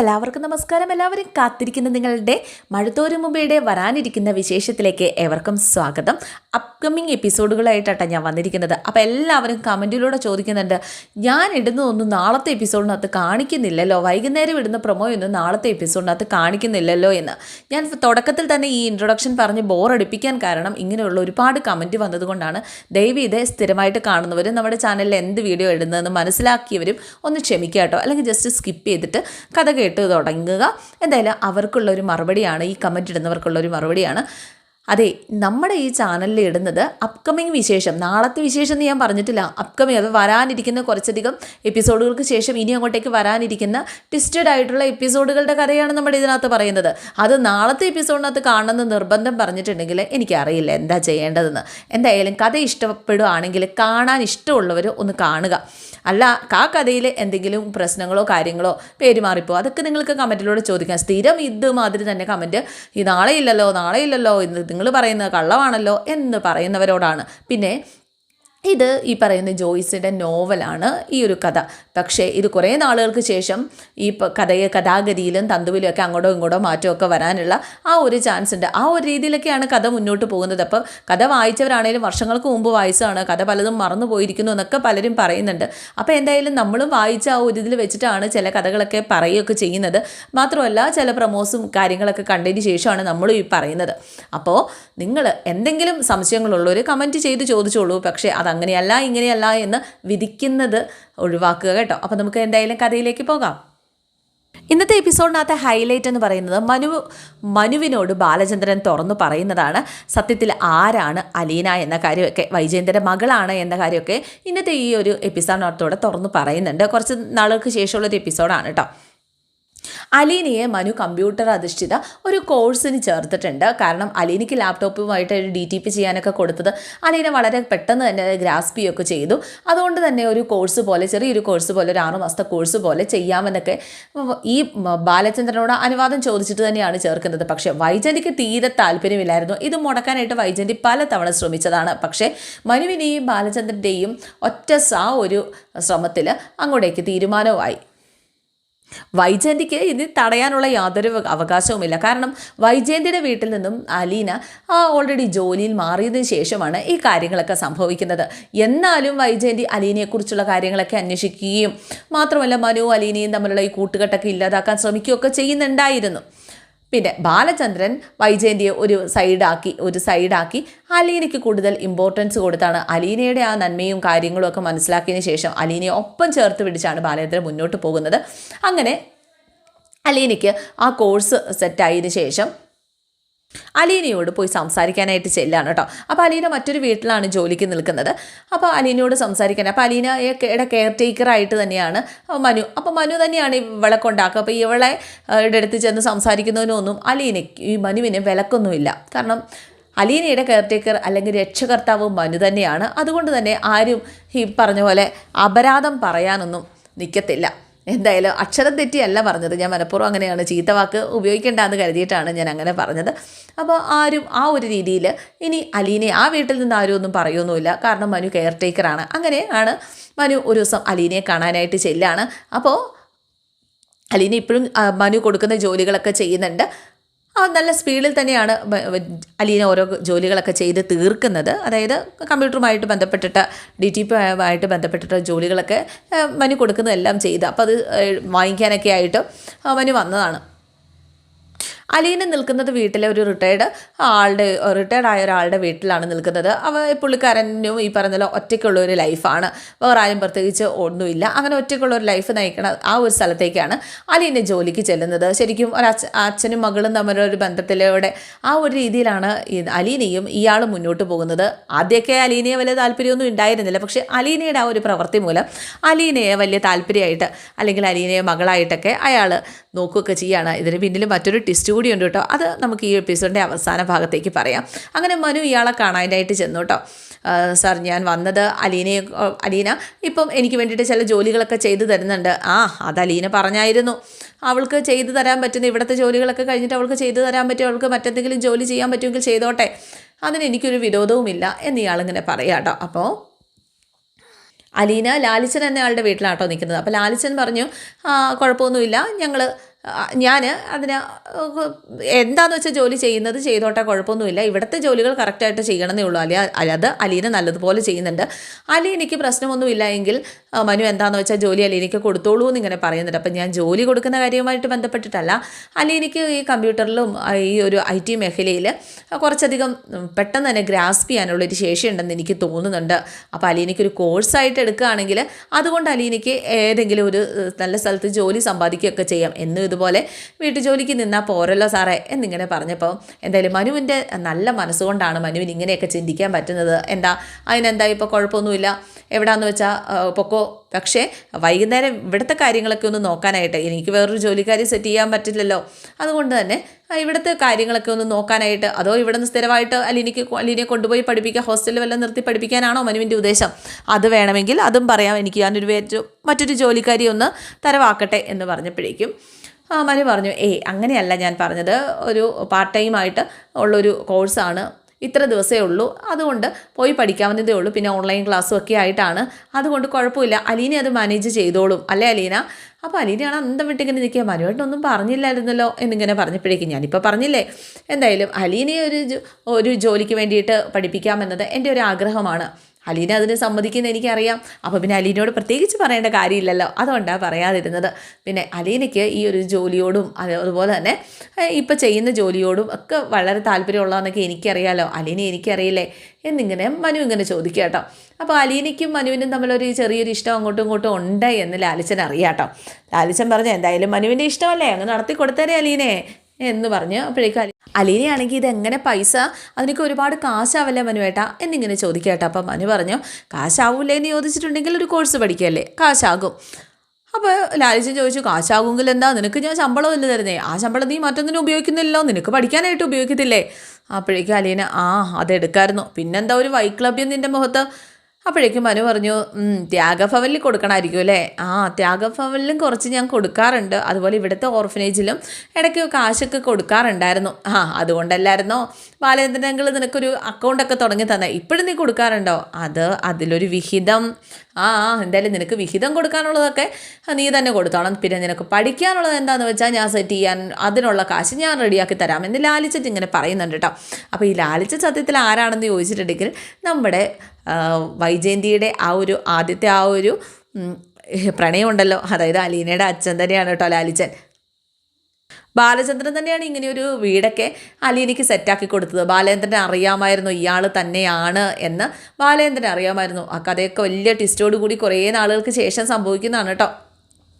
എല്ലാവർക്കും നമസ്കാരം. എല്ലാവരും കാത്തിരിക്കുന്ന നിങ്ങളുടെ മഴത്തോരു മുമ്പയുടെ വരാനിരിക്കുന്ന വിശേഷത്തിലേക്ക് ഏവർക്കും സ്വാഗതം. അപ്കമിങ് എപ്പിസോഡുകളായിട്ടാണ് ഞാൻ വന്നിരിക്കുന്നത്. അപ്പോൾ എല്ലാവരും കമന്റിലൂടെ ചോദിക്കുന്നുണ്ട് ഞാൻ ഇടുന്നതൊന്നും നാളത്തെ എപ്പിസോഡിനകത്ത് കാണിക്കുന്നില്ലല്ലോ? വൈകുന്നേരം ഇടുന്ന പ്രൊമോയൊന്നും നാളത്തെ എപ്പിസോഡിനകത്ത് കാണിക്കുന്നില്ലല്ലോ? എന്ന്. ഞാൻ തുടക്കത്തിൽ തന്നെ ഈ ഇൻട്രൊഡക്ഷൻ പറഞ്ഞ് ബോറടിപ്പിക്കാൻ കാരണം ഇങ്ങനെയുള്ള ഒരുപാട് കമന്റ് വന്നതുകൊണ്ടാണ്. ദയവ് ഇത് സ്ഥിരമായിട്ട് കാണുന്നവരും നമ്മുടെ ചാനലിൽ എന്ത് വീഡിയോ ഇടുന്നതെന്ന് മനസ്സിലാക്കിയവരും ഒന്ന് ക്ഷമിക്കുക കേട്ടോ അല്ലെങ്കിൽ ജസ്റ്റ് സ്കിപ്പ് ചെയ്തിട്ട് കഥ കേട്ട് തുടങ്ങുക. എന്തായാലും അവർക്കുള്ള ഒരു മറുപടിയാണ് ഈ കമന്റ് ഇടുന്നവർക്കുള്ള ഒരു മറുപടിയാണ്. അതെ നമ്മുടെ ഈ ചാനലിൽ ഇടുന്നത് അപ്കമിങ് വിശേഷം. നാളത്തെ വിശേഷം എന്ന് ഞാൻ പറഞ്ഞിട്ടില്ല. അപ്കമിങ് അത് വരാനിരിക്കുന്ന കുറച്ചധികം എപ്പിസോഡുകൾക്ക് ശേഷം ഇനി അങ്ങോട്ടേക്ക് വരാനിരിക്കുന്ന ട്വിസ്റ്റഡ് ആയിട്ടുള്ള എപ്പിസോഡുകളുടെ കഥയാണ് നമ്മുടെ ഇതിനകത്ത് പറയുന്നത്. അത് നാളത്തെ എപ്പിസോഡിനകത്ത് കാണണമെന്ന് നിർബന്ധം പറഞ്ഞിട്ടുണ്ടെങ്കിൽ എനിക്കറിയില്ല എന്താ ചെയ്യേണ്ടതെന്ന്. എന്തായാലും കഥ ഇഷ്ടപ്പെടുകയാണെങ്കിൽ കാണാൻ ഇഷ്ടമുള്ളവർ ഒന്ന് കാണുക. അല്ല ആ കഥയിൽ എന്തെങ്കിലും പ്രശ്നങ്ങളോ കാര്യങ്ങളോ പേര് മാറിപ്പോ അതൊക്കെ നിങ്ങൾക്ക് കമന്റിലൂടെ ചോദിക്കാം. സ്ഥിരം ഇതുമാതിരി തന്നെ കമന്റ് ഈ നാളെ ഇല്ലല്ലോ നാളെ ഇല്ലല്ലോ നിങ്ങൾ പറയുന്നത് കള്ളമാണല്ലോ എന്ന് പറയുന്നവരോടാണ്. പിന്നെ ഇത് ഈ പറയുന്ന ജോയ്സിന്റെ നോവലാണ് ഈ ഒരു കഥ. പക്ഷേ ഇത് കുറേ നാളുകൾക്ക് ശേഷം ഈ കഥയെ കഥാഗതിയിലും തന്തുവിലും ഒക്കെ അങ്ങോട്ടോ ഇങ്ങോട്ടോ മാറ്റമൊക്കെ വരാനുള്ള ആ ഒരു ചാൻസ് ഉണ്ട് ആ ഒരു രീതിയിലൊക്കെയാണ് കഥ മുന്നോട്ട് പോകുന്നത്. അപ്പം കഥ വായിച്ചവരാണെങ്കിലും വർഷങ്ങൾക്ക് മുമ്പ് വായിച്ചതാണ്. കഥ പലതും മറന്നു പോയിരിക്കുന്നു എന്നൊക്കെ പലരും പറയുന്നുണ്ട്. അപ്പോൾ എന്തായാലും നമ്മളും വായിച്ച ആ ഒരു ഇതിൽ വെച്ചിട്ടാണ് ചില കഥകളൊക്കെ പറയുകയൊക്കെ ചെയ്യുന്നത്. മാത്രമല്ല ചില പ്രമോസും കാര്യങ്ങളൊക്കെ കണ്ടതിന് ശേഷമാണ് നമ്മളും ഈ പറയുന്നത്. അപ്പോൾ നിങ്ങൾ എന്തെങ്കിലും സംശയങ്ങളുള്ളവർ കമന്റ് ചെയ്ത് ചോദിച്ചോളൂ. പക്ഷേ അതങ്ങനെയല്ല ഇങ്ങനെയല്ല എന്ന് വിധിക്കുന്നത് ഒഴിവാക്കുക കേട്ടോ. അപ്പോൾ നമുക്ക് എന്തായാലും കഥയിലേക്ക് പോകാം. ഇന്നത്തെ എപ്പിസോഡിനകത്തെ ഹൈലൈറ്റ് എന്ന് പറയുന്നത് മനു മനുവിനോട് ബാലചന്ദ്രൻ തുറന്നു പറയുന്നതാണ് സത്യത്തിൽ ആരാണ് അലീന എന്ന കാര്യമൊക്കെ വൈജയന്തിന്റെ മകളാണ് എന്ന കാര്യമൊക്കെ ഇന്നത്തെ ഈ ഒരു എപ്പിസോഡിനകത്തോടെ തുറന്നു പറയുന്നുണ്ട്. കുറച്ച് നാളുകൾക്ക് ശേഷമുള്ളൊരു എപ്പിസോഡാണ് കേട്ടോ. അലീനയെ മനു കമ്പ്യൂട്ടർ അധിഷ്ഠിത ഒരു കോഴ്സിന് ചേർത്തിട്ടുണ്ട്. കാരണം അലീനയ്ക്ക് ലാപ്ടോപ്പുമായിട്ട് ഒരു ഡി ടി പി ചെയ്യാനൊക്കെ കൊടുത്തത് അലീന വളരെ പെട്ടെന്ന് തന്നെ ഗ്രാസ്പ് ചെയ്യുകയൊക്കെ ചെയ്തു. അതുകൊണ്ട് തന്നെ ഒരു കോഴ്സ് പോലെ ചെറിയൊരു കോഴ്സ് പോലെ ഒരു ആറു മാസത്തെ കോഴ്സ് പോലെ ചെയ്യാമെന്നൊക്കെ ഈ ബാലചന്ദ്രനോട് അനുവാദം ചോദിച്ചിട്ട് തന്നെയാണ് ചേർക്കുന്നത്. പക്ഷേ വൈജന്തിക്ക് തീരെ താല്പര്യമില്ലായിരുന്നു. ഇത് മുടക്കാനായിട്ട് വൈജന്തി പലതവണ ശ്രമിച്ചതാണ്. പക്ഷേ മനുവിനെയും ബാലചന്ദ്രന്റെയും ഒറ്റ ആ ഒരു ശ്രമത്തിൽ അങ്ങോട്ടേക്ക് തീരുമാനമായി വൈജയന്തിക്ക് ഇത് തടയാനുള്ള യാതൊരു അവകാശവുമില്ല. കാരണം വൈജയന്തിയുടെ വീട്ടിൽ നിന്നും അലീന ഓൾറെഡി ജോലിയിൽ മാറിയതിനു ശേഷമാണ് ഈ കാര്യങ്ങളൊക്കെ സംഭവിക്കുന്നത്. എന്നാലും വൈജയന്തി അലീനയെക്കുറിച്ചുള്ള കാര്യങ്ങളൊക്കെ അന്വേഷിക്കുകയും മാത്രമല്ല മനു അലീനയും തമ്മിലുള്ള ഈ കൂട്ടുകെട്ടൊക്കെ ഇല്ലാതാക്കാൻ ശ്രമിക്കുകയൊക്കെ ചെയ്യുന്നുണ്ടായിരുന്നു. പിന്നെ ബാലചന്ദ്രൻ വൈജയന്തിയെ ഒരു സൈഡാക്കി ഒരു സൈഡാക്കി അലീനയ്ക്ക് കൂടുതൽ ഇമ്പോർട്ടൻസ് കൊടുത്താണ്. അലീനയുടെ ആ നന്മയും കാര്യങ്ങളും ഒക്കെ മനസ്സിലാക്കിയതിന് ശേഷം അലീനയെ ഒപ്പം ചേർത്ത് പിടിച്ചാണ് ബാലചന്ദ്രൻ മുന്നോട്ട് പോകുന്നത്. അങ്ങനെ അലീനയ്ക്ക് ആ കോഴ്സ് സെറ്റായതിനു ശേഷം അലീനയോട് പോയി സംസാരിക്കാനായിട്ട് ചെല്ലാണ് കേട്ടോ. അപ്പോൾ അലീന മറ്റൊരു വീട്ടിലാണ് ജോലിക്ക് നിൽക്കുന്നത്. അപ്പോൾ അലീനയോട് സംസാരിക്കാൻ അപ്പോൾ അലീനയുടെ കെയർ ടേക്കറായിട്ട് തന്നെയാണ് മനു. അപ്പോൾ മനു തന്നെയാണ് ഈ കൊണ്ടാക്കുക. അപ്പോൾ ഇവളെ അടുത്ത് ചെന്ന് സംസാരിക്കുന്നതിനൊന്നും അലീനയ്ക്ക് ഈ മനുവിന് വിലക്കൊന്നുമില്ല. കാരണം അലീനയുടെ കെയർ ടേക്കർ അല്ലെങ്കിൽ രക്ഷകർത്താവ് മനു തന്നെയാണ്. അതുകൊണ്ട് തന്നെ ആരും ഈ പറഞ്ഞ പോലെ അപരാധം പറയാനൊന്നും നിൽക്കത്തില്ല എന്തായാലും അക്ഷരം തെറ്റിയല്ല പറഞ്ഞത്. ഞാൻ മനഃപൂർവം അങ്ങനെയാണ് ചീത്ത വാക്ക് ഉപയോഗിക്കേണ്ടെന്ന് കരുതിയിട്ടാണ് ഞാൻ അങ്ങനെ പറഞ്ഞത്. അപ്പോൾ ആരും ആ ഒരു രീതിയിൽ ഇനി അലീനെ ആ വീട്ടിൽ നിന്ന് ആരും ഒന്നും പറയുമൊന്നുമില്ല കാരണം മനു കെയർ ടേക്കറാണ് അങ്ങനെ ആണ് മനു ഒരു ദിവസം അലീനയെ കാണാനായിട്ട് ചെല്ലാണ്. അപ്പോൾ അലീന ഇപ്പോഴും മനു കൊടുക്കുന്ന ജോലികളൊക്കെ ചെയ്യുന്നുണ്ട്. നല്ല സ്പീഡിൽ തന്നെയാണ് അലീന ഓരോ ജോലികളൊക്കെ ചെയ്ത് തീർക്കുന്നത്. അതായത് കമ്പ്യൂട്ടറുമായിട്ട് ബന്ധപ്പെട്ടിട്ട് ഡി ടി പി ആയിട്ട് ബന്ധപ്പെട്ടിട്ട് ജോലികളൊക്കെ മനു കൊടുക്കുന്നതെല്ലാം ചെയ്ത്. അപ്പോൾ അത് വാങ്ങിക്കാനൊക്കെ ആയിട്ട് മനു വന്നതാണ്. അലീന നിൽക്കുന്നത് വീട്ടിലെ ഒരു റിട്ടയർഡ് ആളുടെ റിട്ടയർഡ് ആയ ഒരാളുടെ വീട്ടിലാണ് നിൽക്കുന്നത്. അവ പുള്ളിക്കാരനും ഈ പറഞ്ഞ ഒറ്റയ്ക്കുള്ള ഒരു ലൈഫാണ് വേറെ ആരും പ്രത്യേകിച്ച് ഒന്നുമില്ല. അങ്ങനെ ഒറ്റയ്ക്കുള്ള ഒരു ലൈഫ് നയിക്കണ ആ ഒരു സ്ഥലത്തേക്കാണ് അലീന ജോലിക്ക് ചെല്ലുന്നത്. ശരിക്കും ഒരു അച്ഛ അച്ഛനും മകളും തമ്മിലുള്ള ഒരു ബന്ധത്തിലൂടെ ആ ഒരു രീതിയിലാണ് അലീനയും ഇയാളും മുന്നോട്ട് പോകുന്നത്. ആദ്യമൊക്കെ അലീനയെ വലിയ താല്പര്യമൊന്നും ഉണ്ടായിരുന്നില്ല. പക്ഷേ അലീനയുടെ ആ ഒരു പ്രവൃത്തി മൂലം അലീനയെ വലിയ താല്പര്യമായിട്ട് അല്ലെങ്കിൽ അലീനയെ മകളായിട്ടൊക്കെ അയാൾ നോക്കുകയൊക്കെ ചെയ്യാണ്. ഇതിന് പിന്നിൽ മറ്റൊരു ടിസ്റ്റ് കൂടി ഉണ്ട് കേട്ടോ. അത് നമുക്ക് ഈ എപ്പിസോഡിന്റെ അവസാന ഭാഗത്തേക്ക് പറയാം. അങ്ങനെ മനു ഇയാളെ കാണാനായിട്ട് ചെന്നു കേട്ടോ. സാർ ഞാൻ വന്നത് അലീനയെ അലീന ഇപ്പം എനിക്ക് വേണ്ടിയിട്ട് ചില ജോലികളൊക്കെ ചെയ്തു തരുന്നുണ്ട്. ആ അത് അലീന പറഞ്ഞായിരുന്നു. അവൾക്ക് ചെയ്തു തരാൻ പറ്റുന്ന ഇവിടുത്തെ ജോലികളൊക്കെ കഴിഞ്ഞിട്ട് അവൾക്ക് ചെയ്തു തരാൻ പറ്റും അവൾക്ക് മറ്റെന്തെങ്കിലും ജോലി ചെയ്യാൻ പറ്റുമെങ്കിൽ ചെയ്തോട്ടെ. അതിന് എനിക്കൊരു വിരോധവുമില്ല എന്ന് ഇയാളിങ്ങനെ പറയാം കേട്ടോ. അപ്പോൾ അലീന ലാലിച്ചൻ എന്നയാളുടെ വീട്ടിലാണ് വീട്ടിലാട്ടോ നിൽക്കുന്നത്. അപ്പോൾ ലാലിച്ചൻ പറഞ്ഞു "ആ, കുഴപ്പമൊന്നുമില്ല. ഞങ്ങൾ ഞാൻ അതിന് എന്താണെന്ന് വെച്ചാൽ ജോലി ചെയ്യുന്നത് ചെയ്തോട്ടെ കുഴപ്പമൊന്നുമില്ല. ഇവിടുത്തെ ജോലികൾ കറക്റ്റായിട്ട് ചെയ്യണമെന്നേ ഉള്ളൂ. അല്ലെ അത് അലീന നല്ലതുപോലെ ചെയ്യുന്നുണ്ട്. അലീനയ്ക്ക് പ്രശ്നമൊന്നുമില്ല എങ്കിൽ മനു എന്താന്ന് വെച്ചാൽ ജോലി അലീനയ്ക്ക് കൊടുത്തോളൂ എന്ന് ഇങ്ങനെ പറയുന്നുണ്ട്. അപ്പം ഞാൻ ജോലി കൊടുക്കുന്ന കാര്യവുമായിട്ട് ബന്ധപ്പെട്ടിട്ടല്ല. അലീനയ്ക്ക് ഈ കമ്പ്യൂട്ടറിലും ഈ ഒരു ഐ ടി മേഖലയിൽ കുറച്ചധികം പെട്ടെന്ന് തന്നെ ഗ്രാസ്പ് ചെയ്യാനുള്ളൊരു ശേഷിയുണ്ടെന്ന് എനിക്ക് തോന്നുന്നുണ്ട്. അപ്പോൾ അലീനയ്ക്ക് ഒരു കോഴ്സായിട്ട് എടുക്കുകയാണെങ്കിൽ അതുകൊണ്ട് അലീനയ്ക്ക് ഏതെങ്കിലും ഒരു നല്ല സ്ഥലത്ത് ജോലി സമ്പാദിക്കുകയൊക്കെ ചെയ്യാം. എന്നും ഇതുപോലെ വീട്ടു ജോലിക്ക് നിന്നാൽ പോരല്ലോ സാറേ എന്നിങ്ങനെ പറഞ്ഞപ്പോൾ എന്തായാലും മനുവിന്റെ നല്ല മനസ്സുകൊണ്ടാണ് മനുവിന് ഇങ്ങനെയൊക്കെ ചിന്തിക്കാൻ പറ്റുന്നത്. എന്താ? അതിനെന്താ? ഇപ്പോൾ കുഴപ്പമൊന്നുമില്ല. എവിടാന്ന് വെച്ചാൽ പൊക്കോ പക്ഷേ വൈകുന്നേരം ഇവിടുത്തെ കാര്യങ്ങളൊക്കെ ഒന്ന് നോക്കാനായിട്ട് എനിക്ക് വേറൊരു ജോലിക്കാരി സെറ്റ് ചെയ്യാൻ പറ്റില്ലല്ലോ. അതുകൊണ്ട് തന്നെ ഇവിടുത്തെ കാര്യങ്ങളൊക്കെ ഒന്ന് നോക്കാനായിട്ട് അതോ ഇവിടെ നിന്ന് സ്ഥിരമായിട്ട് അലിനിക്ക് അലിനെ കൊണ്ടുപോയി പഠിപ്പിക്കുക ഹോസ്റ്റലിൽ വല്ലതും നിർത്തി പഠിപ്പിക്കാനാണോ മനുവിന്റെ ഉദ്ദേശം? അത് വേണമെങ്കിൽ അതും പറയാം. എനിക്ക് ഞാനൊരു മറ്റൊരു ജോലിക്കാരി ഒന്ന് തരവാക്കട്ടെ എന്ന് പറഞ്ഞപ്പോഴേക്കും മനു പറഞ്ഞു ഏയ് അങ്ങനെയല്ല ഞാൻ പറഞ്ഞത്. ഒരു പാർട്ട് ടൈം ആയിട്ട് ഉള്ളൊരു കോഴ്സാണ് ഇത്ര ദിവസമേ ഉള്ളൂ. അതുകൊണ്ട് പോയി പഠിക്കാവുന്നതേ ഉള്ളൂ. പിന്നെ ഓൺലൈൻ ക്ലാസ്സും ഒക്കെ ആയിട്ടാണ്. അതുകൊണ്ട് കുഴപ്പമില്ല. അലീന അത് മാനേജ് ചെയ്തോളും. അല്ലേ അലീന? അപ്പോൾ അലീനയാണ് അന്തം വിട്ടിങ്ങനെ നിൽക്കുക. മനുവായിട്ടൊന്നും പറഞ്ഞില്ലായിരുന്നല്ലോ എന്നിങ്ങനെ പറഞ്ഞപ്പോഴേക്കും ഞാനിപ്പോൾ പറഞ്ഞില്ലേ? എന്തായാലും അലീനയെ ഒരു ഒരു ജോലിക്ക് വേണ്ടിയിട്ട് പഠിപ്പിക്കാമെന്നത് എന്റെ ഒരു ആഗ്രഹമാണ്. അലീന അതിന് സമ്മതിക്കുന്ന എനിക്കറിയാം. അപ്പോൾ പിന്നെ അലീനയോട് പ്രത്യേകിച്ച് പറയേണ്ട കാര്യമില്ലല്ലോ. അതുകൊണ്ടാണ് പറയാതിരുന്നത്. പിന്നെ അലീനയ്ക്ക് ഈ ഒരു ജോലിയോടും അതുപോലെ തന്നെ ഇപ്പോൾ ചെയ്യുന്ന ജോലിയോടും ഒക്കെ വളരെ താല്പര്യമുള്ളതെന്നൊക്കെ എനിക്കറിയാലോ. അലീന എനിക്കറിയില്ലേ? എന്നിങ്ങനെ മനു ഇങ്ങനെ ചോദിക്കുക കേട്ടോ. അപ്പോൾ അലീനയ്ക്കും മനുവിനും തമ്മിലൊരു ചെറിയൊരു ഇഷ്ടം അങ്ങോട്ടും ഇങ്ങോട്ടും ഉണ്ട് എന്ന് ലാലിച്ചൻ അറിയാം കേട്ടോ. ലാലിച്ചൻ പറഞ്ഞു എന്തായാലും മനുവിന്റെ ഇഷ്ടമല്ലേ? അങ്ങ് നടത്തി കൊടുത്തേരെ അലീനെ. എന്ന് പറഞ്ഞ് അപ്പോഴേക്കും അലി അലീനയാണെങ്കിൽ ഇത് എങ്ങനെ പൈസ? അതിനൊക്കെ ഒരുപാട് കാശാവല്ലേ മനുവേട്ടാ എന്നിങ്ങനെ ചോദിക്കട്ടെ അപ്പം മനു പറഞ്ഞു കാശാവൂലേ എന്ന് ചോദിച്ചിട്ടുണ്ടെങ്കിൽ ഒരു കോഴ്സ് പഠിക്കല്ലേ കാശാകും. അപ്പോൾ ലാലിച്ചൻ ചോദിച്ചു കാശാകുമെങ്കിൽ എന്താ? നിനക്ക് ഞാൻ ശമ്പളം ഇല്ല തരുന്നേ? ആ ശമ്പളം നീ മറ്റൊന്നിനും ഉപയോഗിക്കുന്നില്ലല്ലോ. നിനക്ക് പഠിക്കാനായിട്ട് ഉപയോഗിക്കത്തില്ലേ? അപ്പോഴേക്കും അലീന ആ അതെടുക്കായിരുന്നു. പിന്നെന്താ ഒരു വൈക്ലബ്യം നിന്റെ മുഖത്ത്? അപ്പോഴേക്കും മനു പറഞ്ഞു "ഉം, ത്യാഗഭവനിൽ കൊടുക്കണമായിരിക്കും അല്ലേ? ആ ത്യാഗഭവനിലും കുറച്ച് ഞാൻ കൊടുക്കാറുണ്ട്. അതുപോലെ ഇവിടുത്തെ ഓർഫനേജിലും ഇടയ്ക്ക് കാശൊക്കെ കൊടുക്കാറുണ്ടായിരുന്നു. ആ അതുകൊണ്ടല്ലായിരുന്നോ? ബാലചന്ദ്രങ്ങൾ നിനക്കൊരു അക്കൗണ്ടൊക്കെ തുടങ്ങി തന്നെ. ഇപ്പോഴും നീ കൊടുക്കാറുണ്ടോ? അത് അതിലൊരു വിഹിതം. ആ എന്തായാലും നിനക്ക് വിഹിതം കൊടുക്കാനുള്ളതൊക്കെ നീ തന്നെ കൊടുത്തോണം പിന്നെ നിനക്ക് പഠിക്കാനുള്ളത് എന്താണെന്ന് വെച്ചാൽ ഞാൻ സെറ്റ് ചെയ്യാൻ അതിനുള്ള കാശ് ഞാൻ റെഡിയാക്കി തരാം എന്ന് ലാലിച്ചിട്ട് ഇങ്ങനെ പറയുന്നുണ്ട് കേട്ടോ. അപ്പോൾ ഈ ലാലിച്ച സത്യത്തിൽ ആരാണെന്ന് ചോദിച്ചിട്ടുണ്ടെങ്കിൽ നമ്മുടെ വൈജയന്തിയുടെ ആ ഒരു ആദ്യത്തെ ആ ഒരു പ്രണയമുണ്ടല്ലോ. അതായത് അലീനയുടെ അച്ഛൻ തന്നെയാണ് കേട്ടോ ലാലിച്ചൻ. ബാലചന്ദ്രൻ തന്നെയാണ് ഇങ്ങനെയൊരു വീടൊക്കെ അലീനയ്ക്ക് സെറ്റാക്കി കൊടുത്തത്. ബാലേന്ദ്രൻ അറിയാമായിരുന്നു ഇയാൾ തന്നെയാണ് എന്ന് ബാലേന്ദ്രൻ അറിയാമായിരുന്നു. ആ കഥയൊക്കെ വലിയ ട്വിസ്റ്റോട് കൂടി കുറേ നാളുകൾക്ക് ശേഷം സംഭവിക്കുന്നതാണ് കേട്ടോ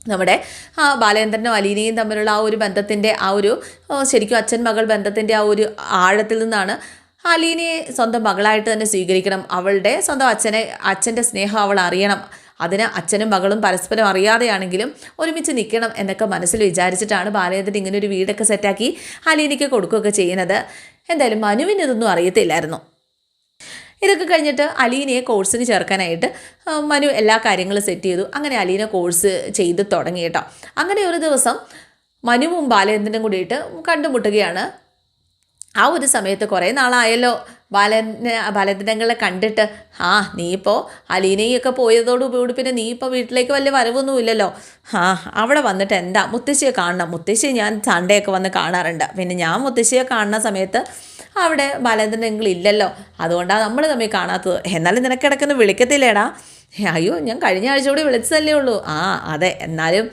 നമ്മുടെ ആ ബാലേന്ദ്രനും അലീനയും തമ്മിലുള്ള ആ ഒരു ബന്ധത്തിന്റെ ആ ഒരു ശരിക്കും അച്ഛൻ മകൾ ബന്ധത്തിന്റെ ആ ഒരു ആഴത്തിൽ നിന്നാണ് അലീനയെ സ്വന്തം മകളായിട്ട് തന്നെ സ്വീകരിക്കണം. അവളുടെ സ്വന്തം അച്ഛനെ അച്ഛന്റെ സ്നേഹം അവൾ അറിയണം. അതിന് അച്ഛനും മകളും പരസ്പരം അറിയാതെയാണെങ്കിലും ഒരുമിച്ച് നിൽക്കണം എന്നൊക്കെ മനസ്സിൽ വിചാരിച്ചിട്ടാണ് ബാലേന്ദ്രൻ ഇങ്ങനെ ഒരു വീടൊക്കെ സെറ്റാക്കി അലീനയ്ക്ക് കൊടുക്കുകയൊക്കെ ചെയ്യുന്നത്. എന്തായാലും മനുവിന് ഇതൊന്നും അറിയത്തില്ലായിരുന്നു. ഇതൊക്കെ കഴിഞ്ഞിട്ട് അലീനയെ കോഴ്സിന് ചേർക്കാനായിട്ട് മനു എല്ലാ കാര്യങ്ങളും സെറ്റ് ചെയ്തു. അങ്ങനെ അലീന കോഴ്സ് ചെയ്ത് തുടങ്ങി കേട്ടോ. അങ്ങനെ ഒരു ദിവസം മനുവും ബാലേന്ദ്രനും കൂടിയിട്ട് കണ്ടുമുട്ടുകയാണ്. ആ ഒരു സമയത്ത് കുറേ നാളായല്ലോ. ബാലനെ ബാലദിനങ്ങളെ കണ്ടിട്ട് ആ നീ ഇപ്പോൾ അലീനയൊക്കെ പോയതോടുകൂടി പിന്നെ നീ ഇപ്പോൾ വീട്ടിലേക്ക് വലിയ വരവൊന്നുമില്ലല്ലോ. ആ അവിടെ വന്നിട്ട് എന്താ മുത്തശ്ശിയെ കാണണം. മുത്തശ്ശി ഞാൻ സൺഡേയൊക്കെ വന്ന് കാണാറുണ്ട്. പിന്നെ ഞാൻ മുത്തശ്ശിയെ കാണുന്ന സമയത്ത് അവിടെ ബാലദിനങ്ങൾ ഇല്ലല്ലോ. അതുകൊണ്ടാണ് നമ്മൾ തമ്മിൽ കാണാത്തത്. എന്നാലും നിനക്കിടക്കൊന്നും വിളിക്കത്തില്ലേടാ? അയ്യോ ഞാൻ കഴിഞ്ഞ ആഴ്ച കൂടി വിളിച്ചതല്ലേ ഉള്ളൂ. ആ അതെ. എന്നാലും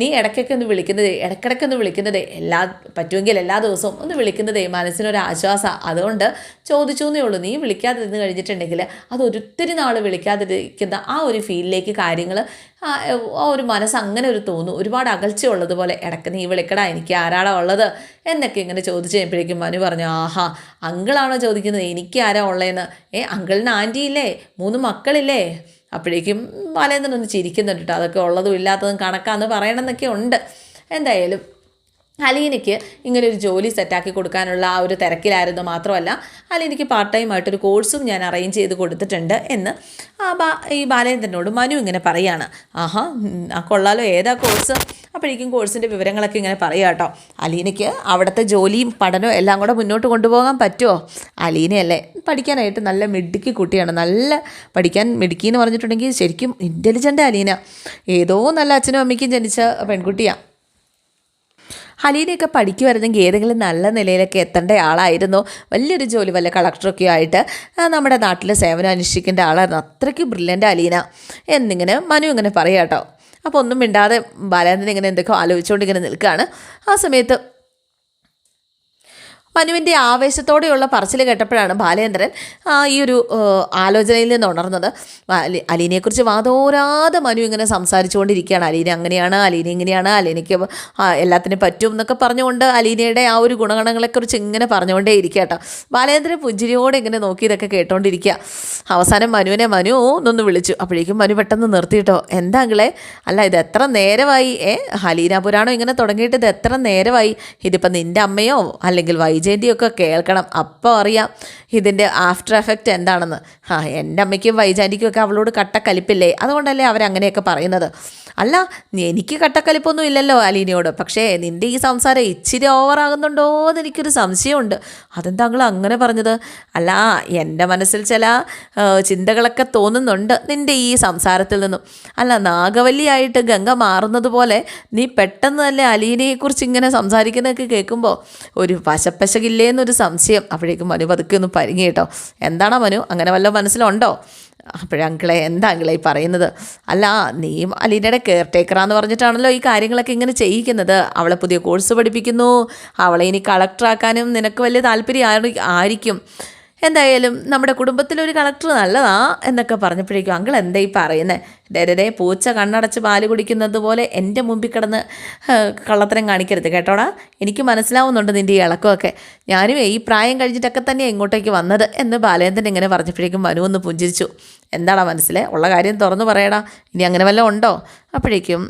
നീ ഇടയ്ക്കൊക്കെ ഒന്ന് വിളിക്കുന്നതേ ഇടയ്ക്കിടയ്ക്ക് ഒന്ന് വിളിക്കുന്നതേ എല്ലാ പറ്റുമെങ്കിൽ എല്ലാ ദിവസവും ഒന്ന് വിളിക്കുന്നതേ മനസ്സിനൊരു ആശ്വാസം. അതുകൊണ്ട് ചോദിച്ചു എന്നേ ഉള്ളൂ. നീ വിളിക്കാതിരുന്ന് കഴിഞ്ഞിട്ടുണ്ടെങ്കിൽ അത് ഒരിത്തിരി നാൾ വിളിക്കാതിരിക്കുന്ന ആ ഒരു ഫീലിലേക്ക് കാര്യങ്ങൾ ആ ഒരു മനസ്സ് അങ്ങനെ ഒരു തോന്നും. ഒരുപാട് അകൽച്ച ഉള്ളതുപോലെ ഇടയ്ക്ക് നീ വിളിക്കടാ എനിക്ക് ആരാടാ ഉള്ളത് എന്നൊക്കെ ഇങ്ങനെ ചോദിച്ചു കഴിയുമ്പോഴേക്കും മനു പറഞ്ഞു ആഹാ അങ്കിളാണോ ചോദിക്കുന്നത്? എനിക്ക് ആരാ ഉള്ളതെന്ന് ഏ അങ്കിളിന് ആന്റി ഇല്ലേ മൂന്ന് മക്കളില്ലേ? അപ്പോഴേക്കും ബാലേന്ദ്രൻ ഒന്ന് ചിരിക്കുന്നുണ്ട് കേട്ടോ അതൊക്കെ ഉള്ളതും ഇല്ലാത്തതും കണക്കാന്ന് പറയണമെന്നൊക്കെ ഉണ്ട്. എന്തായാലും അലീനയ്ക്ക് ഇങ്ങനെ ഒരു ജോലി സെറ്റാക്കി കൊടുക്കാനുള്ള ആ ഒരു തിരക്കിലായിരുന്നു മാത്രമല്ല അലീനയ്ക്ക് പാർട്ട് ടൈം ആയിട്ടൊരു കോഴ്സും ഞാൻ അറേഞ്ച് ചെയ്ത് കൊടുത്തിട്ടുണ്ട് എന്ന് ആ ബാ ഈ ബാലേന്ദ്രനോട് മനു ഇങ്ങനെ പറയാണ്. ആഹാ ആ കൊള്ളാലോ ഏതാ കോഴ്സ്? അപ്പോഴേക്കും കോഴ്സിന്റെ വിവരങ്ങളൊക്കെ ഇങ്ങനെ പറയുക കേട്ടോ. അലീനയ്ക്ക് അവിടുത്തെ ജോലിയും പഠനവും എല്ലാം കൂടെ മുന്നോട്ട് കൊണ്ടുപോകാൻ പറ്റുമോ അലീനയല്ലേ പഠിക്കാനായിട്ട് നല്ല മിടുക്കി കുട്ടിയാണ്. നല്ല പഠിക്കാൻ മിടുക്കി എന്ന് പറഞ്ഞിട്ടുണ്ടെങ്കിൽ ശരിക്കും ഇന്റലിജന്റ് അലീന ഏതോ നല്ല അച്ഛനും അമ്മയ്ക്കും ജനിച്ച പെൺകുട്ടിയാണ് അലീനയൊക്കെ പഠിക്കുമായിരുന്നെങ്കിൽ ഏതെങ്കിലും നല്ല നിലയിലൊക്കെ എത്തേണ്ട ആളായിരുന്നു. വലിയൊരു ജോലി വല്ല കളക്ടറൊക്കെ ആയിട്ട് നമ്മുടെ നാട്ടിൽ സേവനം അനുഷ്ഠിക്കേണ്ട ആളായിരുന്നു. അത്രയ്ക്ക് ബ്രില്യന്റ് അലീന എന്നിങ്ങനെ മനു ഇങ്ങനെ പറയാം കേട്ടോ അപ്പോൾ ഒന്നും മിണ്ടാതെ ബാലേന്ദ്രൻ ഇങ്ങനെ എന്തൊക്കെയോ ആലോചിച്ചുകൊണ്ട് ഇങ്ങനെ നിൽക്കുകയാണ് ആ സമയത്ത് മനുവിന്റെ ആവേശത്തോടെയുള്ള പറച്ചിൽ കേട്ടപ്പോഴാണ് ബാലേന്ദ്രൻ ഈ ഒരു ആലോചനയിൽ നിന്ന് ഉണർന്നത്. അലി അലീനയെക്കുറിച്ച് വാതോരാതെ മനു ഇങ്ങനെ സംസാരിച്ചുകൊണ്ടിരിക്കുകയാണ്. അലീന അങ്ങനെയാണ് അലീന ഇങ്ങനെയാണ് അലീനയ്ക്ക് എല്ലാത്തിനും പറ്റും എന്നൊക്കെ പറഞ്ഞുകൊണ്ട് അലീനയുടെ ആ ഒരു ഗുണഗണങ്ങളെക്കുറിച്ച് ഇങ്ങനെ പറഞ്ഞുകൊണ്ടേ ഇരിക്കുക കേട്ടോ ബാലേന്ദ്രൻ പുഞ്ചിരിയോടെ ഇങ്ങനെ നോക്കി ഇതൊക്കെ കേട്ടോണ്ടിരിക്കുക. അവസാനം മനുവിനെ മനു എന്നൊന്ന് വിളിച്ചു. അപ്പോഴേക്കും മനു പെട്ടെന്ന് നിർത്തിയിട്ടോ. എന്താ അങ്കിളെ? അല്ല ഇത് എത്ര നേരമായി? ഏ ഹലീന പുരാണോ ഇങ്ങനെ തുടങ്ങിയിട്ട് ഇത് എത്ര നേരമായി? ഇതിപ്പോൾ നിന്റെ അമ്മയോ? അല്ലെങ്കിൽ വൈജയന്തിയോ ഒക്കെ കേൾക്കണം. അപ്പോൾ അറിയാം ഇതിന്റെ ആഫ്റ്റർ എഫക്റ്റ് എന്താണെന്ന്. ആ എന്റെ അമ്മയ്ക്കും വൈജാന്തിക്കും ഒക്കെ അവളോട് കട്ടക്കലിപ്പില്ലേ? അതുകൊണ്ടല്ലേ അവരങ്ങനെയൊക്കെ പറയുന്നത്. അല്ല എനിക്ക് കട്ടക്കലിപ്പൊന്നും ഇല്ലല്ലോ അലീനയോട്. പക്ഷേ നിന്റെ ഈ സംസാരം ഇച്ചിരി ഓവറാകുന്നുണ്ടോ എന്ന് എനിക്കൊരു സംശയമുണ്ട്. അതെന്താ അങ്ങൾ അങ്ങനെ പറഞ്ഞത്? അല്ല എന്റെ മനസ്സിൽ ചില ചിന്തകളൊക്കെ തോന്നുന്നുണ്ട് നിന്റെ ഈ സംസാരത്തിൽ നിന്നും. അല്ല നാഗവല്ലിയായിട്ട് ഗംഗ മാറുന്നത് പോലെ നീ പെട്ടെന്ന് തന്നെ അലീനയെക്കുറിച്ച് ഇങ്ങനെ സംസാരിക്കുന്നതൊക്കെ കേൾക്കുമ്പോൾ ഒരു പശപ്പശകില്ലേന്നൊരു സംശയം അപ്പോഴേക്കും മനു പതുക്കെ ഒന്ന് പരിങ്ങി കേട്ടോ. എന്താണോ മനു അങ്ങനെ വല്ല മനസ്സിലുണ്ടോ? അപ്പോഴങ്കിളെ എന്താ അങ്കിളെ ഈ പറയുന്നത്? അല്ല നീ അലീനയുടെ കെയർ ടേക്കറാന്ന് പറഞ്ഞിട്ടാണല്ലോ ഈ കാര്യങ്ങളൊക്കെ ഇങ്ങനെ ചെയ്യിക്കുന്നത്. അവളെ പുതിയ കോഴ്സ് പഠിപ്പിക്കുന്നു. അവളെ ഇനി കളക്ടറാക്കാനും നിനക്ക് വലിയ താല്പര്യം ആയി- ആയിരിക്കും. എന്തായാലും നമ്മുടെ കുടുംബത്തിലൊരു കളക്ടർ നല്ലതാ എന്നൊക്കെ പറഞ്ഞപ്പോഴേക്കും അങ്കിൾ എന്താ ഈ പറയുന്നത് ഡേ പൂച്ച കണ്ണടച്ച് പാൽ കുടിക്കുന്നത് പോലെ എന്റെ മുമ്പിൽ കിടന്ന് കള്ളത്തരം കാണിക്കരുത് കേട്ടോടാ. എനിക്ക് മനസ്സിലാവുന്നുണ്ട് നിന്റെ ഈ ഇളക്കമൊക്കെ. ഞാനും ഈ പ്രായം കഴിഞ്ഞിട്ടൊക്കെ തന്നെയാണ് ഇങ്ങോട്ടേക്ക് വന്നത് എന്ന് ബാലേന്ദ്രൻ ഇങ്ങനെ പറഞ്ഞപ്പോഴേക്കും മനു ഒന്ന് പുഞ്ചിരിച്ചു. എന്താടാ മനസ്സിലെ? ഉള്ള കാര്യം തുറന്നു പറയടാ. ഇനി അങ്ങനെ വല്ലതും ഉണ്ടോ? അപ്പോഴേക്കും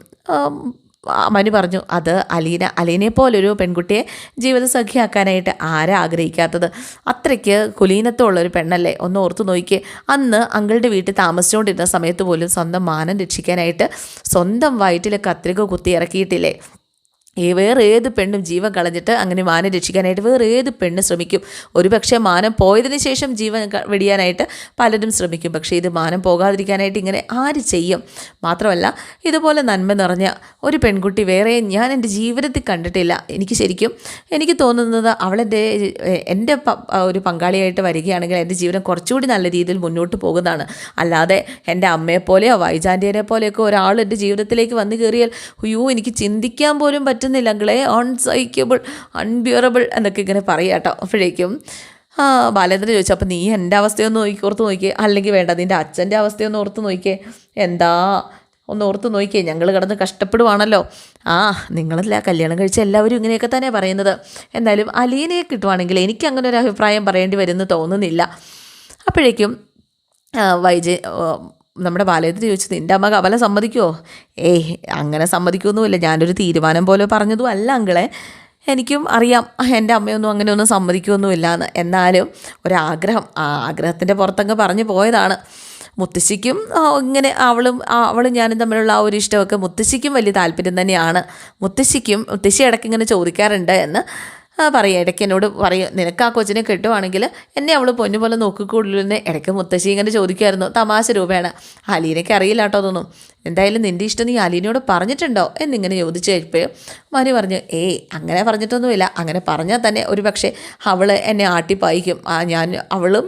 മനു പറഞ്ഞു അത് അലീന അലീനെ പോലൊരു പെൺകുട്ടിയെ ജീവിതസഖിയാക്കാനായിട്ട് ആരാ ആഗ്രഹിക്കാത്തത്? അത്രയ്ക്ക് കുലീനത്വമുള്ളൊരു പെണ്ണല്ലേ? ഒന്ന് ഓർത്തു നോക്കിയേ അന്ന് അങ്കിളുടെ വീട്ടിൽ താമസിച്ചുകൊണ്ടിരുന്ന സമയത്ത് പോലും സ്വന്തം മാനം രക്ഷിക്കാനായിട്ട് സ്വന്തം വയറ്റിൽ കത്രിക കുത്തി ഇറക്കിയിട്ടില്ലേ? ഈ വേറെ ഏത് പെണ്ണും ജീവൻ കളഞ്ഞിട്ട് അങ്ങനെ മാനം രക്ഷിക്കാനായിട്ട് വേറെ ഏത് പെണ്ണ് ശ്രമിക്കും? ഒരു പക്ഷേ മാനം പോയതിന് ശേഷം ജീവൻ വെടിയാനായിട്ട് പലരും ശ്രമിക്കും. പക്ഷേ ഇത് മാനം പോകാതിരിക്കാനായിട്ട് ഇങ്ങനെ ആര് ചെയ്യും? മാത്രമല്ല ഇതുപോലെ നന്മ നിറഞ്ഞ ഒരു പെൺകുട്ടി വേറെ ഞാൻ എന്റെ ജീവിതത്തിൽ കണ്ടിട്ടില്ല. എനിക്ക് ശരിക്കും എനിക്ക് തോന്നുന്നത് അവളെന്റെ എന്റെ ഒരു പങ്കാളിയായിട്ട് വരികയാണെങ്കിൽ എന്റെ ജീവിതം കുറച്ചുകൂടി നല്ല രീതിയിൽ മുന്നോട്ട് പോകുന്നതാണ്. അല്ലാതെ എന്റെ അമ്മയെപ്പോലെയോ വൈജാന്റിയനെ പോലെയൊക്കെ ഒരാൾ എന്റെ ജീവിതത്തിലേക്ക് വന്നു കയറിയാൽ അയ്യോ എനിക്ക് ചിന്തിക്കാൻ പോലും പറ്റുന്നില്ല അങ്ങളെ അൺസൈക്കബിൾ അൺബിയറബിൾ എന്നൊക്കെ ഇങ്ങനെ പറയാം കേട്ടോ. അപ്പോഴേക്കും ബാലേന്ദ്രൻ ചോദിച്ചു അപ്പോൾ നീ എന്റെ അവസ്ഥയൊന്ന് നോക്കി ഓർത്ത് നോക്കിയേ? അല്ലെങ്കിൽ വേണ്ട നിന്റെ അച്ഛന്റെ അവസ്ഥയൊന്ന് ഓർത്ത് നോക്കിയേ. എന്താ? ഒന്ന് ഓർത്ത് നോക്കിയേ ഞങ്ങൾ കിടന്ന് കഷ്ടപ്പെടുവാണല്ലോ. ആ നിങ്ങളല്ല കല്യാണം കഴിച്ച എല്ലാവരും ഇങ്ങനെയൊക്കെ തന്നെ പറയുന്നത്. എന്തായാലും അലീനയെ കിട്ടുവാണെങ്കിൽ എനിക്ക് അങ്ങനെ ഒരു അഭിപ്രായം പറയേണ്ടി വരുമെന്ന് തോന്നുന്നില്ല. അപ്പോഴേക്കും വൈജ നമ്മുടെ ബാലയത്തിന് ചോദിച്ചു നിന്റെ അമ്മ കവല സമ്മതിക്കുമോ ഏയ് അങ്ങനെ സമ്മതിക്കൊന്നുമില്ല. ഞാനൊരു തീരുമാനം പോലെ പറഞ്ഞതും അല്ല അങ്കിളെ. എനിക്കും അറിയാം എന്റെ അമ്മയൊന്നും അങ്ങനെയൊന്നും സമ്മതിക്കുമൊന്നുമില്ല എന്ന് എന്നാലും ഒരാഗ്രഹം ആ ആഗ്രഹത്തിന്റെ പുറത്തങ്ങ് പറഞ്ഞു പോയതാണ്. മുത്തശ്ശിക്കും ഇങ്ങനെ അവളും അവളും ഞാനും തമ്മിലുള്ള ആ ഒരു ഇഷ്ടമൊക്കെ മുത്തശ്ശിക്കും വലിയ താല്പര്യം തന്നെയാണ്. മുത്തശ്ശിക്കും മുത്തശ്ശി ഇടയ്ക്ക് ഇങ്ങനെ ചോദിക്കാറുണ്ട് എന്ന്. ആ, പറയും. ഇടയ്ക്ക് എന്നോട് പറയും നിനക്ക് ആ കൊച്ചിനെ കിട്ടുവാണെങ്കിൽ എന്നെ അവൾ പൊന്നു പോലെ നോക്കിക്കൂടുതലെന്ന് ഇടയ്ക്ക് മുത്തശ്ശി ഇങ്ങനെ ചോദിക്കുമായിരുന്നു തമാശ രൂപേണ. അലീനയ്ക്ക് അറിയില്ല കേട്ടോ അതൊന്നും. എന്തായാലും നിന്റെ ഇഷ്ടം നീ അലീനയോട് പറഞ്ഞിട്ടുണ്ടോ? എന്നിങ്ങനെ ചോദിച്ചു കഴിപ്പോൾ മനു പറഞ്ഞു ഏയ് അങ്ങനെ പറഞ്ഞിട്ടൊന്നുമില്ല. അങ്ങനെ പറഞ്ഞാൽ തന്നെ ഒരു പക്ഷേ അവൾ എന്നെ ആട്ടിപ്പായിക്കും. ആ ഞാൻ അവളും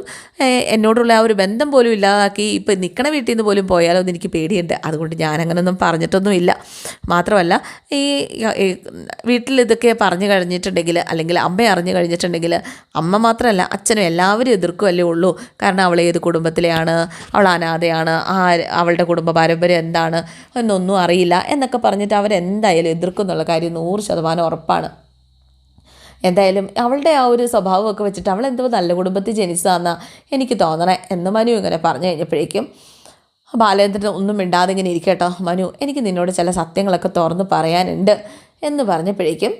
എന്നോടുള്ള ആ ഒരു ബന്ധം പോലും ഇല്ലാതാക്കി ഇപ്പം നിൽക്കണ വീട്ടിൽ നിന്ന് പോലും പോയാലോ എന്ന് എനിക്ക് പേടിയുണ്ട്. അതുകൊണ്ട് ഞാൻ അങ്ങനെയൊന്നും പറഞ്ഞിട്ടൊന്നുമില്ല. മാത്രമല്ല ഈ വീട്ടിൽ ഇതൊക്കെ പറഞ്ഞു കഴിഞ്ഞിട്ടുണ്ടെങ്കിൽ അല്ലെങ്കിൽ അമ്മ അറിഞ്ഞു കഴിഞ്ഞിട്ടുണ്ടെങ്കിൽ അമ്മ മാത്രമല്ല അച്ഛനും എല്ലാവരും എതിർക്കുമല്ലേ ഉള്ളൂ. കാരണം അവൾ ഏത് കുടുംബത്തിലെയാണ്? അവൾ അനാഥയാണ്. ആ അവളുടെ കുടുംബ പാരമ്പര്യം എന്താണ്? എന്നൊന്നും അറിയില്ല എന്നൊക്കെ പറഞ്ഞിട്ട് അവരെന്തായാലും എതിർക്കും എന്നുള്ള കാര്യം നൂറ് ശതമാനം ഉറപ്പാണ്. എന്തായാലും അവളുടെ ആ ഒരു സ്വഭാവമൊക്കെ വെച്ചിട്ട് അവൾ എന്തോ നല്ല കുടുംബത്തിൽ ജനിച്ചതാണെന്നാ എനിക്ക് തോന്നണേ എന്ന് മനു ഇങ്ങനെ പറഞ്ഞു കഴിഞ്ഞപ്പോഴേക്കും ബാലേന്ദ്രൻ ഒന്നും മിണ്ടാതെ ഇങ്ങനെ ഇരിക്കട്ടോ മനു. എനിക്ക് നിന്നോട് ചില സത്യങ്ങളൊക്കെ തുറന്ന് പറയാനുണ്ട് എന്ന് പറഞ്ഞപ്പോഴേക്കും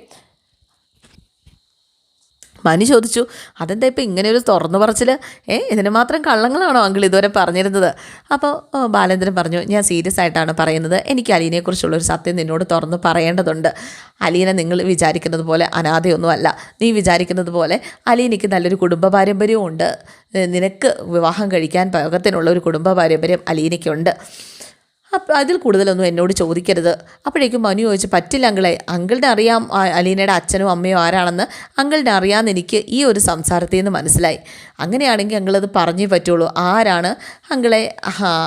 മനു ചോദിച്ചു അതെന്താ ഇപ്പം ഇങ്ങനെ ഒരു തുറന്നു പറച്ചിൽ ഏ ഇതിന് മാത്രം കള്ളങ്ങളാണോ അങ്കിൾ ഇതുവരെ പറഞ്ഞിരുന്നത്? അപ്പോൾ ബാലേന്ദ്രൻ പറഞ്ഞു ഞാൻ സീരിയസ് ആയിട്ടാണ് പറയുന്നത്. എനിക്ക് അലീനയെക്കുറിച്ചുള്ളൊരു സത്യം നിന്നോട് തുറന്ന് പറയേണ്ടതുണ്ട്. അലീന നിങ്ങൾ വിചാരിക്കുന്നത് പോലെ അനാഥയൊന്നുമല്ല. നീ വിചാരിക്കുന്നത് പോലെ അലീനയ്ക്ക് നല്ലൊരു കുടുംബ പാരമ്പര്യമുണ്ട് നിനക്ക് വിവാഹം കഴിക്കാൻ പാകത്തിനുള്ള ഒരു കുടുംബ പാരമ്പര്യം അലീനയ്ക്കുണ്ട്. അപ്പം അതിൽ കൂടുതലൊന്നും എന്നോട് ചോദിക്കരുത്. അപ്പോഴേക്കും മനു ചോദിച്ച് പറ്റില്ല അങ്കിളെ അങ്കിളിനെ അറിയാം അലീനയുടെ അച്ഛനും അമ്മയും ആരാണെന്ന്. അങ്കിളിനെ അറിയാമെന്ന് എനിക്ക് ഈ ഒരു സംസാരത്തിൽ നിന്ന് മനസ്സിലായി. അങ്ങനെയാണെങ്കിൽ അങ്കിളത് പറഞ്ഞേ പറ്റുള്ളൂ. ആരാണ് അങ്കിളെ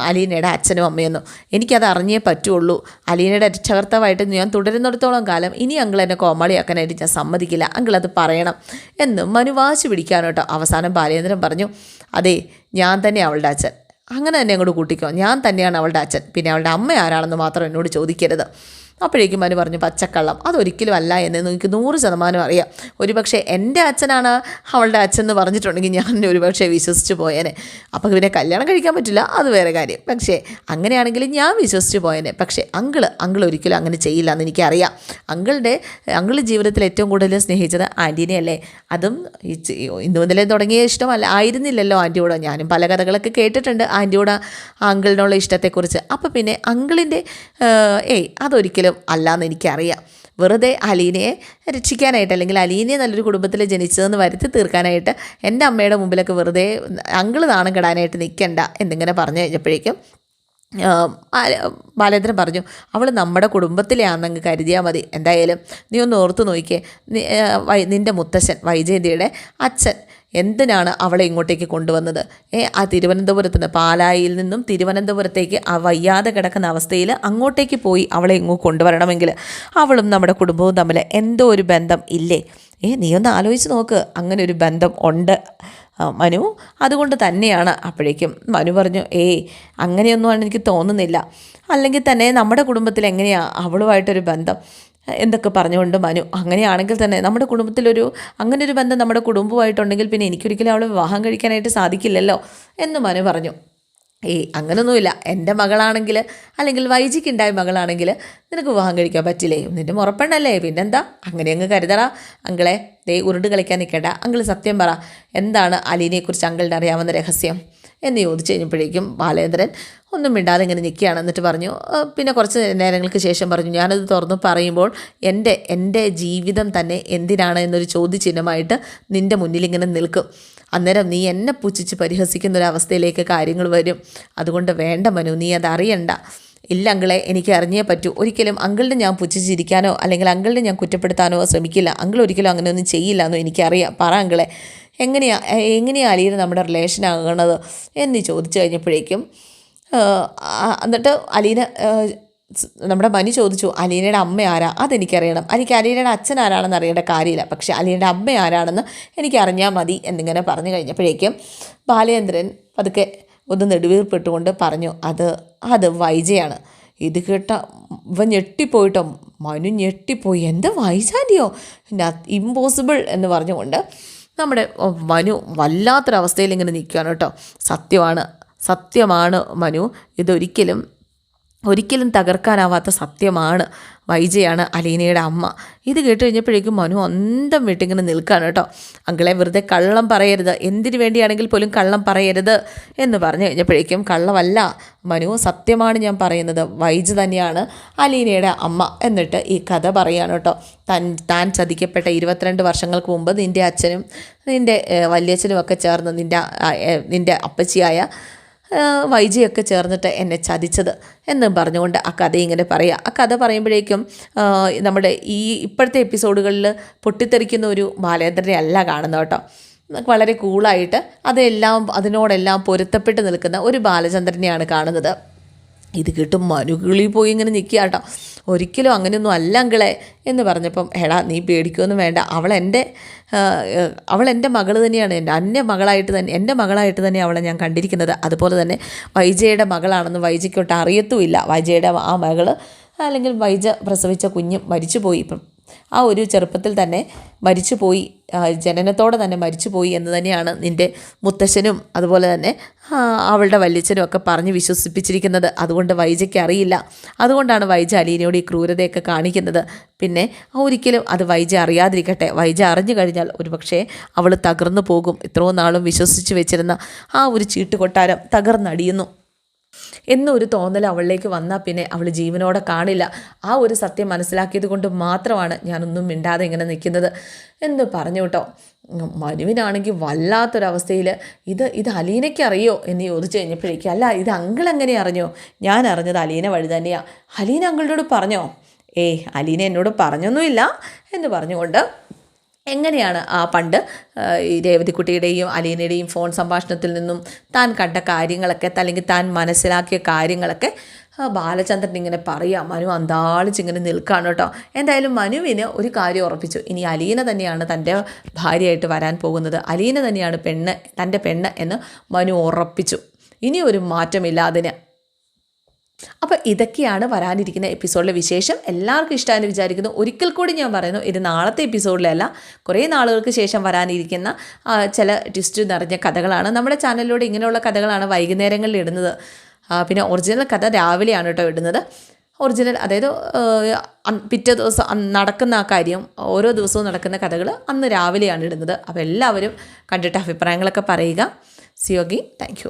അലീനയുടെ അച്ഛനും അമ്മയെന്നും? എനിക്കത് അറിഞ്ഞേ പറ്റുള്ളൂ. അലീനയുടെ രക്ഷകർത്താവായിട്ട് ഞാൻ തുടരുന്നിടത്തോളം കാലം ഇനി അങ്കിൾ എന്നെ കോമാളിയാക്കാനായിട്ട് ഞാൻ സമ്മതിക്കില്ല. അങ്കിൾ അത് പറയണം. എന്ന് മനു വാശി പിടിക്കാനോട്ടോ അവസാനം ബാലേന്ദ്രൻ പറഞ്ഞു അതെ ഞാൻ തന്നെ അവളുടെ അച്ഛൻ. അങ്ങനെ തന്നെ അങ്ങോട്ട് കൂട്ടിക്കോ. ഞാൻ തന്നെയാണ് അവളുടെ അച്ഛൻ. പിന്നെ അവളുടെ അമ്മ ആരാണെന്ന് മാത്രം എന്നോട് ചോദിക്കരുത്. അപ്പോഴേക്കും അവന് പറഞ്ഞു പച്ചക്കള്ളം അതൊരിക്കലും അല്ല എന്ന് എനിക്ക് നൂറ് ശതമാനം അറിയാം. ഒരുപക്ഷെ എന്റെ അച്ഛനാണ് അവളുടെ അച്ഛൻ എന്ന് പറഞ്ഞിട്ടുണ്ടെങ്കിൽ ഞാൻ ഒരുപക്ഷെ വിശ്വസിച്ച് പോയേനെ. അപ്പോൾ പിന്നെ കല്യാണം കഴിക്കാൻ പറ്റില്ല അത് വേറെ കാര്യം. പക്ഷേ അങ്ങനെയാണെങ്കിൽ ഞാൻ വിശ്വസിച്ച് പോയേനെ. പക്ഷേ അങ്കിൾ അങ്കിൾ ഒരിക്കലും അങ്ങനെ ചെയ്യില്ല എന്ന് എനിക്കറിയാം. അങ്കിളുടെ അങ്കിൾ ജീവിതത്തിൽ ഏറ്റവും കൂടുതൽ സ്നേഹിച്ചത് ആന്റീനെ അല്ലേ? അതും ഇന്നു മുതലേ തുടങ്ങിയ ഇഷ്ടമല്ല ആയിരുന്നില്ലല്ലോ ആന്റിയോട്. ഞാനും പല കഥകളൊക്കെ കേട്ടിട്ടുണ്ട് ആന്റിയോട് അങ്കിളിനുള്ള ഇഷ്ടത്തെക്കുറിച്ച്. അപ്പോൾ പിന്നെ അങ്കിളിന്റെ ഏയ് അതൊരിക്കലും അല്ലാന്ന് എനിക്കറിയാം. വെറുതെ അലീനയെ രക്ഷിക്കാനായിട്ട് അല്ലെങ്കിൽ അലീനയെ നല്ലൊരു കുടുംബത്തിൽ ജനിച്ചതെന്ന് വരുത്തി തീർക്കാനായിട്ട് എന്റെ അമ്മയുടെ മുമ്പിലൊക്കെ വെറുതെ അങ്കിൾ നാണം കെടാനായിട്ട് നിൽക്കണ്ട എന്നിങ്ങനെ പറഞ്ഞു കഴിഞ്ഞപ്പോഴേക്കും ബാലേന്ദ്രൻ പറഞ്ഞു അവൾ നമ്മുടെ കുടുംബത്തിലെ ആണെന്ന് കരുതിയാൽ മതി. എന്തായാലും നീ ഒന്ന് ഓർത്ത് നോക്കിയേ നിന്റെ മുത്തശ്ശൻ വൈജയന്തിയുടെ അച്ഛൻ എന്തിനാണ് അവളെ ഇങ്ങോട്ടേക്ക് കൊണ്ടുവന്നത്? ഏ ആ തിരുവനന്തപുരത്ത് നിന്ന് പാലായിൽ നിന്നും തിരുവനന്തപുരത്തേക്ക് ആ വയ്യാതെ കിടക്കുന്ന അവസ്ഥയിൽ അങ്ങോട്ടേക്ക് പോയി അവളെ ഇങ്ങോ കൊണ്ടുവരണമെങ്കിൽ അവളും നമ്മുടെ കുടുംബവും തമ്മിൽ എന്തോ ഒരു ബന്ധം ഇല്ലേ? ഏ നീ ഒന്ന് ആലോചിച്ച് നോക്ക്. അങ്ങനെ ഒരു ബന്ധം ഉണ്ട്. മനു അതുകൊണ്ട് തന്നെയാണ് അപ്പോഴേക്കും മനു പറഞ്ഞു ഏയ് അങ്ങനെയൊന്നും എനിക്ക് തോന്നുന്നില്ല. അല്ലെങ്കിൽ തന്നെ നമ്മുടെ കുടുംബത്തിൽ എങ്ങനെയാണ് അവളുമായിട്ടൊരു ബന്ധം? എന്തൊക്കെ പറഞ്ഞുകൊണ്ട് മനു അങ്ങനെയാണെങ്കിൽ തന്നെ നമ്മുടെ കുടുംബത്തിലൊരു അങ്ങനെ ഒരു ബന്ധം നമ്മുടെ കുടുംബമായിട്ടുണ്ടെങ്കിൽ പിന്നെ എനിക്കൊരിക്കലും അവളെ വിവാഹം കഴിക്കാനായിട്ട് സാധിക്കില്ലല്ലോ എന്ന് മനു പറഞ്ഞു. ഏയ് അങ്ങനൊന്നുമില്ല. എന്റെ മകളാണെങ്കിൽ അല്ലെങ്കിൽ വൈജിക്കുണ്ടായ മകളാണെങ്കിൽ നിനക്ക് വിവാഹം കഴിക്കാൻ പറ്റില്ലേ? നിന്റെ മുറപ്പെണ്ണല്ലേ? പിന്നെന്താ? അങ്ങനെ അങ്ങ് കരുതടാ അങ്കളെ ദേ ഉരുണ്ട് കളിക്കാൻ നിൽക്കണ്ട. അങ്കിൾ സത്യം പറ. എന്താണ് അലീനെക്കുറിച്ച് അങ്കിളിന് അറിയാവുന്ന രഹസ്യം? എന്ന് ചോദിച്ചു കഴിഞ്ഞപ്പോഴേക്കും ബാലേന്ദ്രൻ ഒന്നും മിണ്ടാതെ ഇങ്ങനെ നിൽക്കുകയാണ്. എന്നിട്ട് പറഞ്ഞു പിന്നെ കുറച്ച് നേരങ്ങൾക്ക് ശേഷം പറഞ്ഞു ഞാനത് തുറന്നു പറയുമ്പോൾ എന്റെ എന്റെ ജീവിതം തന്നെ എന്തിനാണ് എന്നൊരു ചോദ്യചിഹ്നമായിട്ട് നിന്റെ മുന്നിൽ ഇങ്ങനെ നിൽക്കും. അന്നേരം നീ എന്നെ പുച്ഛിച്ച് പരിഹസിക്കുന്ന ഒരു അവസ്ഥയിലേക്ക് കാര്യങ്ങൾ വരും. അതുകൊണ്ട് വേണ്ട മനു നീ അത് അറിയണ്ട. ഇല്ല അങ്കിളെ എനിക്ക് അറിഞ്ഞേ പറ്റൂ. ഒരിക്കലും അങ്കിളിനെ ഞാൻ പുച്ഛിച്ചിരിക്കാനോ അല്ലെങ്കിൽ അങ്കിളിനെ ഞാൻ കുറ്റപ്പെടുത്താനോ ശ്രമിക്കില്ല. അങ്കിൾ ഒരിക്കലും അങ്ങനെയൊന്നും ചെയ്യില്ല എന്നോ എനിക്കറിയാം. പറ അങ്കിളെ. എങ്ങനെയാ എങ്ങനെയാ അലീന നമ്മുടെ റിലേഷൻ ആകണത് എന്ന് ചോദിച്ചു കഴിഞ്ഞപ്പോഴേക്കും എന്നിട്ട് അലീന നമ്മുടെ മനു ചോദിച്ചു അലീനയുടെ അമ്മ ആരാ? അതെനിക്കറിയണം. എനിക്ക് അലീനയുടെ അച്ഛൻ ആരാണെന്ന് അറിയേണ്ട കാര്യമില്ല. പക്ഷേ അലീനയുടെ അമ്മ ആരാണെന്ന് എനിക്ക് അറിഞ്ഞാൽ മതി എന്നിങ്ങനെ പറഞ്ഞു കഴിഞ്ഞപ്പോഴേക്കും ബാലേന്ദ്രൻ പതുക്കെ ഒന്ന് നെടുവീർപ്പിട്ടുകൊണ്ട് പറഞ്ഞു അത് അത് വൈജയാണ്. ഇത് കേട്ട ഇവ ഞെട്ടിപ്പോയിട്ടോ? മനു ഞെട്ടിപ്പോയി. എന്താ വൈജാന്റെയോ ഇമ്പോസിബിൾ എന്ന് പറഞ്ഞുകൊണ്ട് നമ്മുടെ മനു വല്ലാത്തൊരവസ്ഥയിൽ ഇങ്ങനെ നിൽക്കുകയാണ് കേട്ടോ. സത്യമാണ് സത്യമാണ് മനു. ഇതൊരിക്കലും ഒരിക്കലും തകർക്കാനാവാത്ത സത്യമാണ്. വൈജയാണ് അലീനയുടെ അമ്മ. ഇത് കേട്ട് കഴിഞ്ഞപ്പോഴേക്കും മനു അന്തം വിട്ടിങ്ങനെ നിൽക്കുകയാണ് കേട്ടോ. അങ്കിളെ വെറുതെ കള്ളം പറയരുത്. എന്തിനു വേണ്ടിയാണെങ്കിൽ പോലും കള്ളം പറയരുത് എന്ന് പറഞ്ഞു കഴിഞ്ഞപ്പോഴേക്കും കള്ളമല്ല മനു സത്യമാണ് ഞാൻ പറയുന്നത്. വൈജ് തന്നെയാണ് അലീനയുടെ അമ്മ എന്നിട്ട് ഈ കഥ പറയുകയാണ് കേട്ടോ. തൻ താൻ ചതിക്കപ്പെട്ട ഇരുപത്തിരണ്ട് വർഷങ്ങൾക്ക് മുമ്പ് നിന്റെ അച്ഛനും നിന്റെ വല്യച്ഛനും ഒക്കെ ചേർന്ന് നിന്റെ നിന്റെ അപ്പച്ചിയായ വൈജിയൊക്കെ ചേർന്നിട്ട് എന്നെ ചതിച്ചത് എന്ന് പറഞ്ഞുകൊണ്ട് ആ കഥ ഇങ്ങനെ പറയുക ആ കഥ പറയുമ്പോഴേക്കും നമ്മുടെ ഈ ഇപ്പോഴത്തെ എപ്പിസോഡുകളിൽ പൊട്ടിത്തെറിക്കുന്ന ഒരു ബാലേന്ദ്രനെ അല്ല കാണുന്നത് കേട്ടോ. വളരെ കൂളായിട്ട് അതെല്ലാം അതിനോടെല്ലാം പൊരുത്തപ്പെട്ട് നിൽക്കുന്ന ഒരു ബാലചന്ദ്രനെയാണ് കാണുന്നത്. ഇത് കിട്ടും മനുകിളി പോയി ഇങ്ങനെ നിൽക്കുക ഒരിക്കലും അങ്ങനെയൊന്നും അല്ല അങ്കിളെ എന്ന് പറഞ്ഞപ്പം എടാ നീ പേടിക്കൊന്നും വേണ്ട. അവൾ എന്റെ അവൾ എന്റെ മകൾ തന്നെയാണ്. എന്റെ അന്യ മകളായിട്ട് തന്നെ എന്റെ മകളായിട്ട് തന്നെ അവളെ ഞാൻ കണ്ടിരിക്കുന്നത്. അതുപോലെ തന്നെ വൈജയുടെ മകളാണെന്ന് വൈജയ്ക്കൊട്ട് അറിയത്തുമില്ല. വൈജയുടെ ആ മകൾ അല്ലെങ്കിൽ വൈജ പ്രസവിച്ച കുഞ്ഞ് മരിച്ചുപോയി. ഇപ്പം ആ ഒരു ചെറുപ്പത്തിൽ തന്നെ മരിച്ചുപോയി. ജനനത്തോടെ തന്നെ മരിച്ചുപോയി എന്ന് തന്നെയാണ് നിന്റെ മുത്തശ്ശനും അതുപോലെ തന്നെ അവളുടെ വല്യച്ഛനും ഒക്കെ പറഞ്ഞ് വിശ്വസിപ്പിച്ചിരിക്കുന്നത്. അതുകൊണ്ട് വൈജയ്ക്ക് അറിയില്ല. അതുകൊണ്ടാണ് വൈജ അലീനയോട് ഈ ക്രൂരതയൊക്കെ കാണിക്കുന്നത്. പിന്നെ ഒരിക്കലും അത് വൈജ അറിയാതിരിക്കട്ടെ. വൈജ അറിഞ്ഞു കഴിഞ്ഞാൽ ഒരുപക്ഷേ അവൾ തകർന്നു പോകും. ഇത്രയും നാളും വിശ്വസിച്ച് വെച്ചിരുന്ന ആ ഒരു ചീട്ടുകൊട്ടാരം തകർന്നടിയുന്നു. എന്നൊരു തോന്നൽ അവളിലേക്ക് വന്നാൽ പിന്നെ അവൾ ജീവനോടെ കാണില്ല. ആ ഒരു സത്യം മനസ്സിലാക്കിയത് കൊണ്ട് മാത്രമാണ് ഞാനൊന്നും മിണ്ടാതെ ഇങ്ങനെ നിൽക്കുന്നത്. എന്ന് പറഞ്ഞു കേട്ടോ. മനുവിനാണെങ്കിൽ വല്ലാത്തൊരവസ്ഥയിൽ ഇത് ഇത് അലീനയ്ക്ക് അറിയോ എന്ന് ചോദിച്ചു കഴിഞ്ഞപ്പോഴേക്കും അല്ല ഇത് അങ്കിൾ എങ്ങനെ അറിഞ്ഞോ? ഞാൻ അറിഞ്ഞത് അലീന വഴി തന്നെയാണ് അലീന അങ്കിളിനോട് പറഞ്ഞോ? ഏയ് അലീന എന്നോട് പറഞ്ഞൊന്നുമില്ല എന്ന് പറഞ്ഞുകൊണ്ട് എങ്ങനെയാണ് ആ പണ്ട് ഈ രേവതിക്കുട്ടിയുടെയും അലീനയുടെയും ഫോൺ സംഭാഷണത്തിൽ നിന്നും താൻ കണ്ട കാര്യങ്ങളൊക്കെ അല്ലെങ്കിൽ താൻ മനസ്സിലാക്കിയ കാര്യങ്ങളൊക്കെ ബാലചന്ദ്രൻ ഇങ്ങനെ പറയാം മനു അന്താളിച്ച് ഇങ്ങനെ നിൽക്കുകയാണ് കേട്ടോ. എന്തായാലും മനുവിന് ഒരു കാര്യം ഉറപ്പിച്ചു. ഇനി അലീന തന്നെയാണ് തന്റെ ഭാര്യയായിട്ട് വരാൻ പോകുന്നത്. അലീന തന്നെയാണ് പെണ്ണ് തന്റെ പെണ്ണ് എന്ന് മനു ഉറപ്പിച്ചു. ഇനി ഒരു മാറ്റമില്ല അതിന്. അപ്പോൾ ഇതൊക്കെയാണ് വരാനിരിക്കുന്ന എപ്പിസോഡിലെ വിശേഷം. എല്ലാവർക്കും ഇഷ്ടമായെന്ന് വിചാരിക്കുന്നു. ഒരിക്കൽ കൂടി ഞാൻ പറയുന്നു ഇത് നാളത്തെ എപ്പിസോഡിലല്ല കുറേ നാളുകൾക്ക് ശേഷം വരാനിരിക്കുന്ന ചില ട്വിസ്റ്റ് നിറഞ്ഞ കഥകളാണ്. നമ്മുടെ ചാനലിലൂടെ ഇങ്ങനെയുള്ള കഥകളാണ് വൈകുന്നേരങ്ങളിൽ ഇടുന്നത്. പിന്നെ ഒറിജിനൽ കഥ രാവിലെയാണ് കേട്ടോ ഇടുന്നത്. ഒറിജിനൽ അതായത് പിറ്റേ ദിവസം നടക്കുന്ന ആ കാര്യം ഓരോ ദിവസവും നടക്കുന്ന കഥകൾ അന്ന് രാവിലെയാണ് ഇടുന്നത്. അപ്പോൾ എല്ലാവരും കണ്ടിട്ട് അഭിപ്രായങ്ങളൊക്കെ പറയുക. സിയോഗി താങ്ക്